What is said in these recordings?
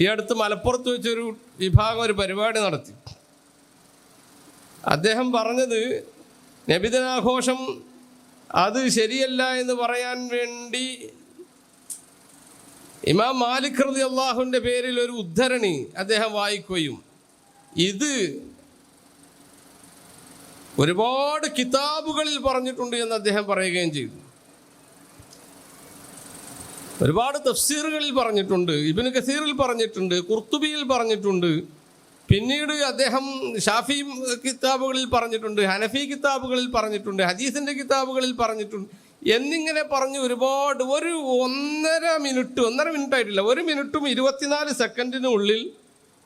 ഈ അടുത്ത് മലപ്പുറത്ത് വെച്ചൊരു വിഭാഗം ഒരു പരിപാടി നടത്തി. അദ്ദേഹം പറഞ്ഞത് നബിദിനാഘോഷം അത് ശരിയല്ല എന്ന് പറയാൻ വേണ്ടി ഇമാം മാലിക് റതി അള്ളാഹുവിന്റെ പേരിൽ ഒരു ഉദ്ധരണി അദ്ദേഹം വായിക്കുകയും ഇത് ഒരുപാട് കിതാബുകളിൽ പറഞ്ഞിട്ടുണ്ട് എന്ന് അദ്ദേഹം പറയുകയും ചെയ്തു. ഒരുപാട് തഫ്സീറുകളിൽ പറഞ്ഞിട്ടുണ്ട്. ഇബിന് കസീറിൽ പറഞ്ഞിട്ടുണ്ട്. കുർത്തുബിയിൽ പറഞ്ഞിട്ടുണ്ട്. പിന്നീട് അദ്ദേഹം ഷാഫി കിതാബുകളിൽ പറഞ്ഞിട്ടുണ്ട്. ഹനഫി കിതാബുകളിൽ പറഞ്ഞിട്ടുണ്ട്. ഹദീസിന്റെ കിതാബുകളിൽ പറഞ്ഞിട്ടുണ്ട്. എന്നിങ്ങനെ പറഞ്ഞ് ഒരുപാട് ഒരു ഒന്നര മിനിറ്റ് ഒന്നര മിനിറ്റ് ആയിട്ടില്ല. ഒരു മിനിറ്റും ഇരുപത്തിനാല് സെക്കൻഡിനുള്ളിൽ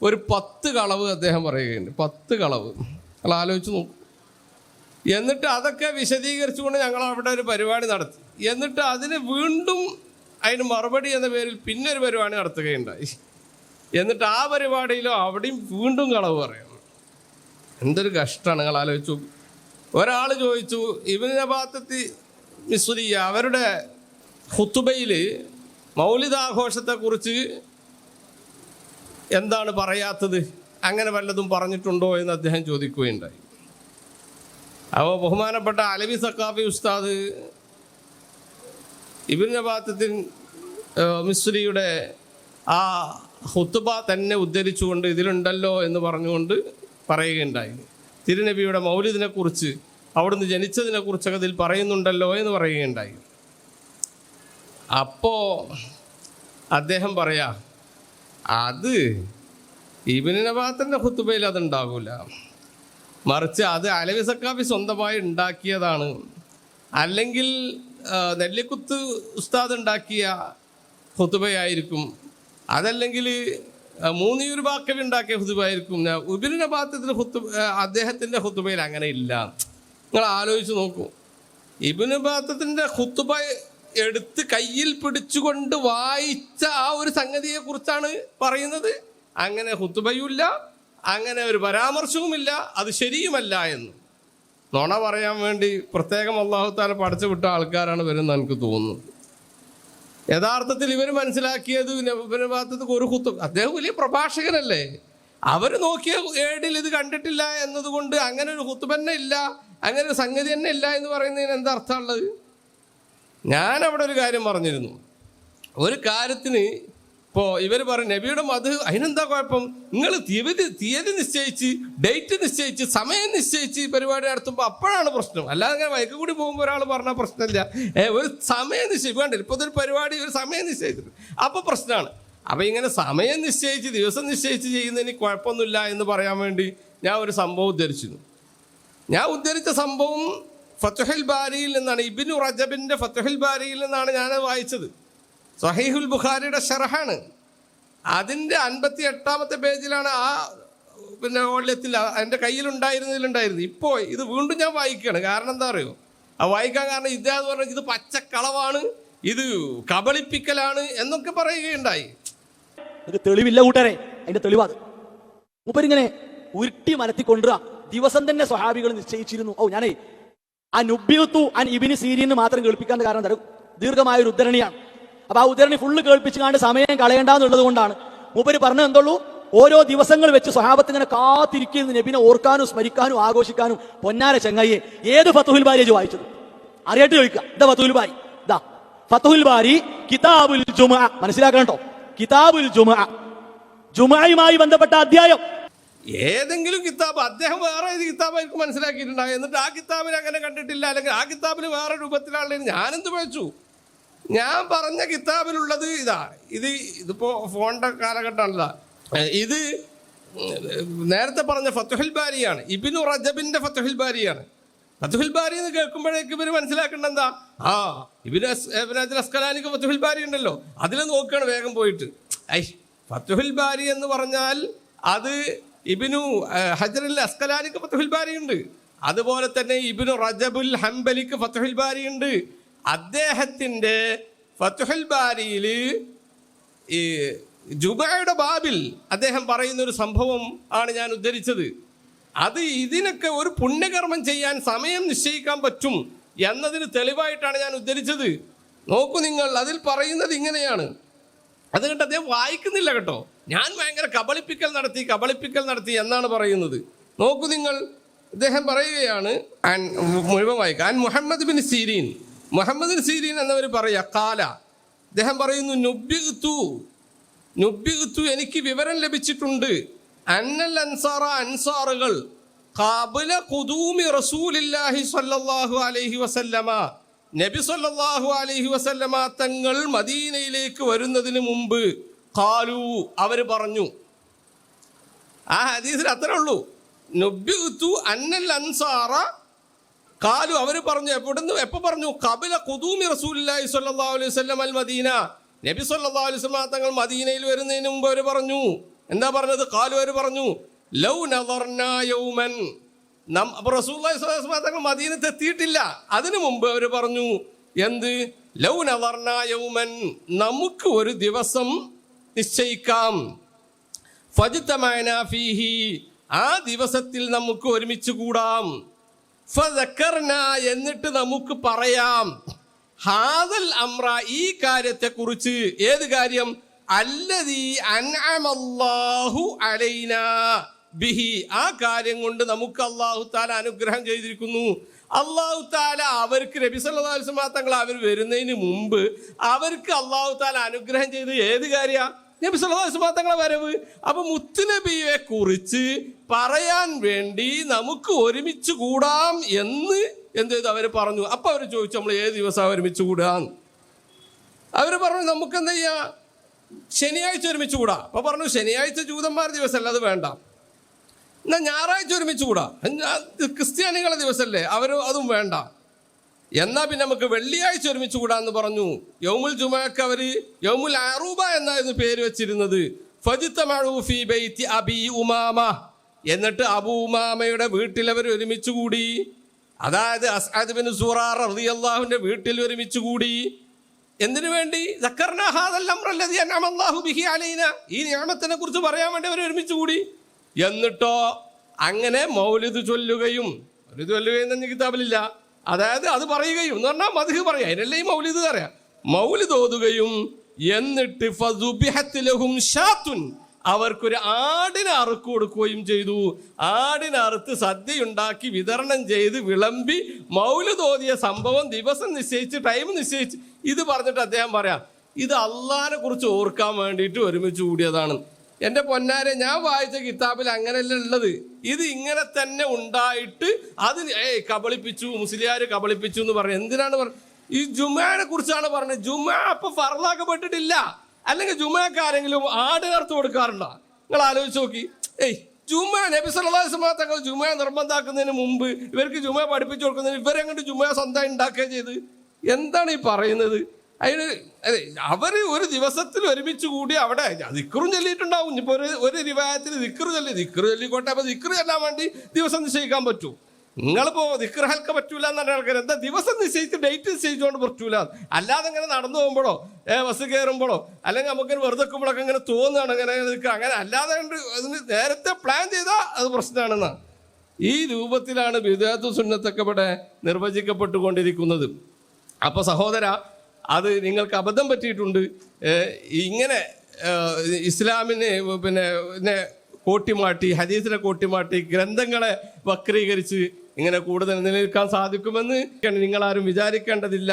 ഒരു പത്ത് കളവ് അദ്ദേഹം പറയുകയുണ്ട്. പത്ത് കളവ്. നിങ്ങൾ ആലോചിച്ച് നോക്കും. എന്നിട്ട് അതൊക്കെ വിശദീകരിച്ചുകൊണ്ട് ഞങ്ങൾ അവിടെ ഒരു പരിപാടി നടത്തി. എന്നിട്ട് അതിന് വീണ്ടും അതിന് മറുപടി എന്ന പേരിൽ പിന്നെ ഒരു പരിപാടി നടത്തുകയുണ്ടായി. എന്നിട്ട് ആ പരിപാടിയിലോ അവിടെയും വീണ്ടും കളവ് പറയുന്നു. എന്തൊരു കഷ്ടമാണ് നിങ്ങൾ ആലോചിച്ചു ഒരാൾ ചോദിച്ചു ഇബിന് നബാത്തത്തി മിസ്രിയ അവരുടെ ഹുത്തുബയിൽ മൗലികാഘോഷത്തെക്കുറിച്ച് എന്താണ് പറയാത്തത്? അങ്ങനെ വല്ലതും പറഞ്ഞിട്ടുണ്ടോ എന്ന് അദ്ദേഹം ചോദിക്കുകയുണ്ടായി. അപ്പോൾ ബഹുമാനപ്പെട്ട അലവി സക്കാഫി ഉസ്താദ് ഇബിൻ നബാത്തത്തിൻ മിസ്രിയുടെ ആ ഹുത്തുബ തന്നെ ഉദ്ധരിച്ചുകൊണ്ട് ഇതിലുണ്ടല്ലോ എന്ന് പറഞ്ഞുകൊണ്ട് പറയുകയുണ്ടായി. തിരുനബിയുടെ മൗലിദിനെക്കുറിച്ച് അവിടുന്ന് ജനിച്ചതിനെ കുറിച്ചൊക്കെ ഇതിൽ പറയുന്നുണ്ടല്ലോ എന്ന് പറയുകയുണ്ടായി. അപ്പോൾ അദ്ദേഹം പറയാ അത് ഇബിൻ നബാത്തിന്റെ ഹുത്തുബയിൽ അതുണ്ടാകില്ല മറിച്ച് അത് അലവി സക്കാഫി സ്വന്തമായി ഉണ്ടാക്കിയതാണ്. അല്ലെങ്കിൽ നെല്ലിക്കുത്ത് ഉസ്താദ് ഉണ്ടാക്കിയ ഹുത്തുബയായിരിക്കും അതല്ലെങ്കിൽ മൂന്നിയൊരു വാക്കൽ ഉണ്ടാക്കിയ ഹുതുബായിരിക്കും ഉബിരിന്റെ ഭാഗത്തിൽ ഹുത്തു അദ്ദേഹത്തിന്റെ ഹുത്തുബയിൽ അങ്ങനെ ഇല്ല. നിങ്ങൾ ആലോചിച്ച് നോക്കൂ. ഇബിന് ബാത്തത്തിന്റെ ഹുത്തുബ എടുത്ത് കയ്യിൽ പിടിച്ചുകൊണ്ട് വായിച്ച ആ ഒരു സംഗതിയെ കുറിച്ചാണ് പറയുന്നത്. അങ്ങനെ ഹുത്തുബയുമില്ല അങ്ങനെ ഒരു പരാമർശവുമില്ല. അത് ശരിയുമല്ല എന്ന്. നുണ പറയാൻ വേണ്ടി പ്രത്യേകം അള്ളാഹുത്താല പഠിച്ചു വിട്ട ആൾക്കാരാണ് വരുന്നത് എനിക്ക് തോന്നുന്നത് യഥാർത്ഥത്തിൽ ഇവർ മനസ്സിലാക്കിയത് ഭാഗത്ത് ഒരു കുത്തു. അദ്ദേഹം വലിയ പ്രഭാഷകനല്ലേ? അവർ നോക്കിയ ഏടിൽ ഇത് കണ്ടിട്ടില്ല എന്നതുകൊണ്ട് അങ്ങനെ ഒരു കുത്തു തന്നെ ഇല്ല അങ്ങനെ ഒരു സംഗതി തന്നെ ഇല്ല എന്ന് പറയുന്നതിന് എന്താ അർത്ഥമുള്ളത് ഞാൻ അവിടെ ഒരു കാര്യം പറഞ്ഞിരുന്നു. ഒരു കാര്യത്തിന് ഇപ്പോൾ ഇവർ പറയും നബിയുടെ മത് അതിനെന്താ കുഴപ്പം? നിങ്ങൾ തീയതി തീയതി നിശ്ചയിച്ച് ഡേറ്റ് നിശ്ചയിച്ച് സമയം നിശ്ചയിച്ച് പരിപാടി നടത്തുമ്പോൾ അപ്പോഴാണ് പ്രശ്നം. അല്ലാതെ അങ്ങനെ വൈകി കൂടി പോകുമ്പോൾ ഒരാൾ പറഞ്ഞാൽ പ്രശ്നമില്ല. ഒരു സമയം നിശ്ചയിച്ച് വേണ്ട ഇപ്പോൾ ഒരു പരിപാടി ഒരു സമയം നിശ്ചയിച്ചിട്ട്. അപ്പോൾ പ്രശ്നമാണ് അപ്പോൾ ഇങ്ങനെ സമയം നിശ്ചയിച്ച് ദിവസം നിശ്ചയിച്ച് ചെയ്യുന്നതിന് കുഴപ്പമൊന്നുമില്ല എന്ന് പറയാൻ വേണ്ടി ഞാൻ ഒരു സംഭവം ഉദ്ധരിച്ചിരുന്നു. ഞാൻ ഉദ്ധരിച്ച സംഭവം ഫത്തഹൽ ബാരിയിൽ നിന്നാണ്. ഇബിനു റജബിന്റെ ഫത്തഹൽ ബാരിയിൽ നിന്നാണ് ഞാൻ വായിച്ചത്. സഹീഹുൽ ബുഖാരിയുടെ ഷറഹാണ് അതിന്റെ അൻപത്തി എട്ടാമത്തെ പേജിലാണ് ആ പിന്നെ ഓള്യത്തിൽ എന്റെ കയ്യിലുണ്ടായിരുന്നതിലുണ്ടായിരുന്നു ഇപ്പോൾ ഇത് വീണ്ടും ഞാൻ വായിക്കുകയാണ്. കാരണം എന്താ അറിയോ? ആ വായിക്കാൻ കാരണം ഇദ്ദേഹം പറഞ്ഞു ഇത് പച്ചക്കളവാണ് ഇത് കബളിപ്പിക്കലാണ് എന്നൊക്കെ പറയുകയുണ്ടായി. തെളിവില്ല കൂട്ടരെ. അതിന്റെ തെളിവാത് മൂപ്പരിങ്ങനെ ഉരുട്ടി മലത്തി ദിവസം തന്നെ സ്വഹാബികൾ നിശ്ചയിച്ചിരുന്നു. ഓ ഞാനേ ആ നുബ്ബിയത്തു അൻ ഇബിന് സീരിയന് മാത്രം കേൾപ്പിക്കാൻ കാരണം തരും ദീർഘമായ ഒരു ഉദ്ധരണിയാണ്. അപ്പൊ ആ ഉദ്ധരണി ഫുള്ള് കേൾപ്പിച്ച് കാണ്ട് സമയം കളയണ്ടെന്നുള്ളത് കൊണ്ടാണ് മൂപ്പര് പറഞ്ഞത് എന്തുള്ളൂ? ഓരോ ദിവസങ്ങൾ വെച്ച് സ്വഹാബത്ത് ഇങ്ങനെ കാത്തിരിക്കുന്ന നബിനെ ഓർക്കാനും സ്മരിക്കാനും ആഘോഷിക്കാനും. പൊന്നാര ചെങ്ങയ്യെ ഏത് ഫത്തുഹുൽ ബാരിയജ് വായിച്ചത് അറിയാട്ട് ചോദിക്കുക ഇതാ ഫത്തുഹുൽ ബാരി? ഇതാ ഫത്തുഹുൽ ബാരി കിതാബുൽ ജുമ. മനസ്സിലാക്കണം കിതാബുൽ ജുമ. ജുമായുമായി ബന്ധപ്പെട്ട അധ്യായം. ഏതെങ്കിലും കിതാബ് അദ്ദേഹം വേറെ ഏത് കിതാബായിരിക്കും മനസ്സിലാക്കിയിട്ടുണ്ടാകും എന്നിട്ട് ആ കിതാബിനെ അങ്ങനെ കണ്ടിട്ടില്ല. അല്ലെങ്കിൽ ആ കിതാബിന് വേറെ രൂപത്തിലാണെന്ന് ഞാനെന്ത് വെച്ചു? ഞാൻ പറഞ്ഞ കിതാബിലുള്ളത് ഇതാ. ഇത് ഇതിപ്പോ ഫോണിന്റെ കാലഘട്ടമാണല്ല. ഇത് നേരത്തെ പറഞ്ഞ ഫത്തുഹുൽ ബാരിയാണ്. ഇബിനു റജബിന്റെ ഫത്തുഹുൽ ബാരിയാണ്. ഫത്തുഹുൽ ബാരി എന്ന് കേൾക്കുമ്പോഴേക്ക് ഇവർ മനസ്സിലാക്കേണ്ട എന്താ? ആ ഇബിന് ഇബിന് അസ്കലാനിക്ക് ഫത്തുഹുൽ ബാരി ഉണ്ടല്ലോ. അതിൽ നോക്കുകയാണ് വേഗം പോയിട്ട്. ഐ ഫത്തുഹുൽ ബാരി എന്ന് പറഞ്ഞാൽ അത് ഇബിനു ഹജറുൽ അസ്കലാനിക്ക് ഫത്തുഹുൽ ബാരി ഉണ്ട് അതുപോലെ തന്നെ ഇബിനു റജബുൽ ഹംബലിക്ക് ഫത്തുഹുൽ ബാരി ഉണ്ട് അദ്ദേഹത്തിന്റെ ഫത്തുഹുൽ ബാരിയിൽ ഈ ജുബയുടെ ബാബിൽ അദ്ദേഹം പറയുന്ന ഒരു സംഭവം ആണ് ഞാൻ ഉദ്ധരിച്ചത്. അത് ഇതിനൊക്കെ ഒരു പുണ്യകർമ്മം ചെയ്യാൻ സമയം നിശ്ചയിക്കാൻ പറ്റും എന്നതിന് തെളിവായിട്ടാണ് ഞാൻ ഉദ്ധരിച്ചത്. നോക്കൂ നിങ്ങൾ അതിൽ പറയുന്നത് ഇങ്ങനെയാണ്. അത് കണ്ട് അദ്ദേഹം വായിക്കുന്നില്ല കേട്ടോ. ഞാൻ ഭയങ്കര കബളിപ്പിക്കൽ നടത്തി കബളിപ്പിക്കൽ നടത്തി എന്നാണ് പറയുന്നത്. നോക്കൂ നിങ്ങൾ അദ്ദേഹം പറയുകയാണ് മുഴുവൻ വായിക്കാൻ Muhammad bin Sirin. Muhammad Sirin എന്നവർ പറയാ കാല. അദ്ദേഹം പറയുന്നു നുബ്യുത്തു നുബ്യുത്തു എനിക്ക് വിവരം ലഭിച്ചിട്ടുണ്ട്. അന്നൽ അൻസാറ അൻസാറുകൾ ഖബല ഖുദൂമി റസൂലില്ലാഹി സ്വല്ലല്ലാഹു അലൈഹി വസല്ലമ നബി സ്വല്ലല്ലാഹു അലൈഹി വസല്ലമ തങ്ങൾ മദീനയിലേക്ക് വരുന്നതിന് മുമ്പ് കാലു. അവർ പറഞ്ഞു. ആ ഹദീസിൽ അത്രേ ഉള്ളൂ. നുബ്യുത്തു അന്നൽ അൻസാറ കാലു അവർ പറഞ്ഞു എവിടുന്ന് എപ്പോ പറഞ്ഞു? കപില കുതൂമി റസൂലി സല്ലാ അലൈഹി അൽ മദീന. നബി സല്ലാ അലൈഹി വസല്ലം തങ്ങൾ മദീനയിൽ വരുന്നതിന് മുമ്പ് അവർ പറഞ്ഞു. എന്താ പറഞ്ഞത്? കാലു അവർ പറഞ്ഞു ലൗ നദർനാ യൗമൻ. നം അപ്പൊ റസൂലുള്ളാഹി സ്വല്ലല്ലാഹു അലൈഹി വസല്ലം തങ്ങൾ മദീനത്ത് എത്തിയിട്ടില്ല. അതിനു മുമ്പ് അവർ പറഞ്ഞു എന്ത്? ലൗ നദർനാ യൗമൻ. നമുക്ക് ഒരു ദിവസം നിശ്ചയിക്കാം. ഫജിത്തമായ ആ ദിവസത്തിൽ നമുക്ക് ഒരുമിച്ച് കൂടാം. എന്നിട്ട് നമുക്ക് പറയാം. ഹാദൽ അമ്ര ഈ കാര്യത്തെ കുറിച്ച് ഏത് കാര്യം? അല്ലതീ അൻഅമല്ലാഹു അലൈന ബിഹി. ആ കാര്യം കൊണ്ട് നമുക്ക് അള്ളാഹു താല അനുഗ്രഹം ചെയ്തിരിക്കുന്നു. അള്ളാഹു താല അവർക്ക് നബി സല്ലല്ലാഹു അലൈഹി വസല്ലം തങ്ങൾ അവർ വരുന്നതിന് മുമ്പ് അവർക്ക് അള്ളാഹു താല അനുഗ്രഹം ചെയ്ത് ഏത് കാര്യ? നബി വസല്ലം തങ്ങളെ വരവ്. അപ്പൊ മുത്തുനബിയെ കുറിച്ച് പറയാൻ വേണ്ടി നമുക്ക് ഒരുമിച്ച് കൂടാം എന്ന് എന്ത് ചെയ്തു? അവർ പറഞ്ഞു. അപ്പൊ അവർ ചോദിച്ചു നമ്മൾ ഏത് ദിവസം ഒരുമിച്ച് കൂടാന്ന്? അവർ പറഞ്ഞു നമുക്ക് എന്താ ചെയ്യാ? ശനിയാഴ്ച ഒരുമിച്ച് കൂടാ. അപ്പൊ പറഞ്ഞു ശനിയാഴ്ച ജൂതന്മാർ ദിവസമല്ല? അത് വേണ്ട. എന്നാ ഞായറാഴ്ച ഒരുമിച്ച് കൂടാ. ക്രിസ്ത്യാനികളുടെ ക്രിസ്ത്യാനികളെ ദിവസമല്ലേ? അവർ അതും വേണ്ട. എന്നാ പിന്നെ നമുക്ക് വെള്ളിയാഴ്ച ഒരുമിച്ച് കൂടാന്ന് പറഞ്ഞു. യൗമുൽ ജുമാക്ക് അവർ യൗമുൽ അറൂബ എന്നായിരുന്നു പേര് വെച്ചിരുന്നത്. അബി ഉമാമ. എന്നിട്ട് അബൂ ഉമാമയുടെ വീട്ടിൽ അവർ ഒരുമിച്ച് കൂടി. അതായത് അസ്അദ് ബിൻ സുറാർ റളിയല്ലാഹുവിന്റെ വീട്ടിൽ ഒരുമിച്ച് കൂടി. എന്തിനു വേണ്ടി? ബിഹി ഈ നിയമത്തിനെ കുറിച്ച് പറയാൻ വേണ്ടി അവർ ഒരുമിച്ച് കൂടി. എന്നിട്ടോ അങ്ങനെ മൗലിദ് ചൊല്ലുകയും ഒരു ചൊല്ലുകയും എന്ന കിതാബിലില്ല. അതായത് അത് പറയുകയും എന്ന് പറഞ്ഞാൽ മധു പറയാം. അതിനല്ലേ ഈ മൗലിദ് പറയാം. മൗലിദ് ഓതുകയും എന്നിട്ട് ഷാത്തുൻ. അവർക്കൊരു ആടിനെ അറുക്ക് കൊടുക്കുകയും ചെയ്തു. ആടിനെ അറുത്ത് സദ്യയുണ്ടാക്കി വിതരണം ചെയ്ത് വിളമ്പി മൗൽ തോന്നിയ സംഭവം ദിവസം നിശ്ചയിച്ച് ടൈം നിശ്ചയിച്ച്. ഇത് പറഞ്ഞിട്ട് അദ്ദേഹം പറയാം ഇത് അള്ളാഹിനെ കുറിച്ച് ഓർക്കാൻ വേണ്ടിയിട്ട് ഒരുമിച്ച് കൂടിയതാണ്. എന്റെ പൊന്നാരെ ഞാൻ വായിച്ച കിതാബിൽ അങ്ങനെയല്ല ഉള്ളത്. ഇത് ഇങ്ങനെ തന്നെ ഉണ്ടായിട്ട് അത് ഏയ് കബളിപ്പിച്ചു മുസ്ലിയാർ കബളിപ്പിച്ചു എന്ന് പറഞ്ഞു എന്തിനാണ് പറഞ്ഞത് ഈ ജുമാനെ കുറിച്ചാണ് പറഞ്ഞത്. ജുമ അപ്പൊ ഫറലാക്കപ്പെട്ടിട്ടില്ല അല്ലെങ്കിൽ ജുമാക്ക് ആരെങ്കിലും ആട് നേർത്ത് കൊടുക്കാറുണ്ടോ? നിങ്ങൾ ആലോചിച്ച് നോക്കി. ഏയ് ജുമ നബി ജുമ നിർബന്ധാക്കുന്നതിന് മുമ്പ് ഇവർക്ക് ജുമ പഠിപ്പിച്ചു കൊടുക്കുന്നതിന് ഇവരെങ്ങോട്ട് ജുമ സ്വന്തം ഉണ്ടാക്കുകയും ചെയ്ത് എന്താണ് ഈ പറയുന്നത്? അതിന് അതെ അവർ ഒരു ദിവസത്തിൽ ഒരുമിച്ച് കൂടി അവിടെ ദിക്കറും ചൊല്ലിയിട്ടുണ്ടാവും. ഇപ്പോൾ ഒരു ഒരു റിവായത്തിൽ ദിക്കറ് ചൊല്ലി ദിക്കറ് ചൊല്ലിക്കോട്ടെ അപ്പൊ ദിക്കറ് ചെല്ലാൻ വേണ്ടി ദിവസം നിശ്ചയിക്കാൻ പറ്റൂ. നിങ്ങളിപ്പോ ദിക്കറ് ഹൽക്ക പറ്റൂല പറഞ്ഞ ആൾക്കാർ എന്താ ദിവസം നിശ്ചയിച്ച് ഡേറ്റ് നിശ്ചയിച്ചുകൊണ്ട് പറ്റൂല? അല്ലാതെ ഇങ്ങനെ നടന്നു പോകുമ്പോഴോ ബസ് കയറുമ്പോഴോ അല്ലെങ്കിൽ നമുക്ക് വെറുതെ വെക്കുമ്പോഴൊക്കെ ഇങ്ങനെ തോന്നുകയാണ് ഇങ്ങനെ നിൽക്കുക. അങ്ങനെ അല്ലാതെ അതിന് നേരത്തെ പ്ലാൻ ചെയ്താൽ അത് പ്രശ്നമാണെന്ന്. ഈ രൂപത്തിലാണ് വിദേഹത്വ സുന്നത്തൊക്കെ ഇവിടെ നിർവചിക്കപ്പെട്ടുകൊണ്ടിരിക്കുന്നത്. അപ്പൊ സഹോദര അത് നിങ്ങൾക്ക് അബദ്ധം പറ്റിയിട്ടുണ്ട്. ഇങ്ങനെ ഇസ്ലാമിനെ പിന്നെ കോട്ടിമാട്ടി ഹദീസിനെ കോട്ടിമാട്ടി ഗ്രന്ഥങ്ങളെ വക്രീകരിച്ച് ഇങ്ങനെ കൂടുതൽ നിലനിൽക്കാൻ സാധിക്കുമെന്ന് നിങ്ങളാരും വിചാരിക്കേണ്ടതില്ല.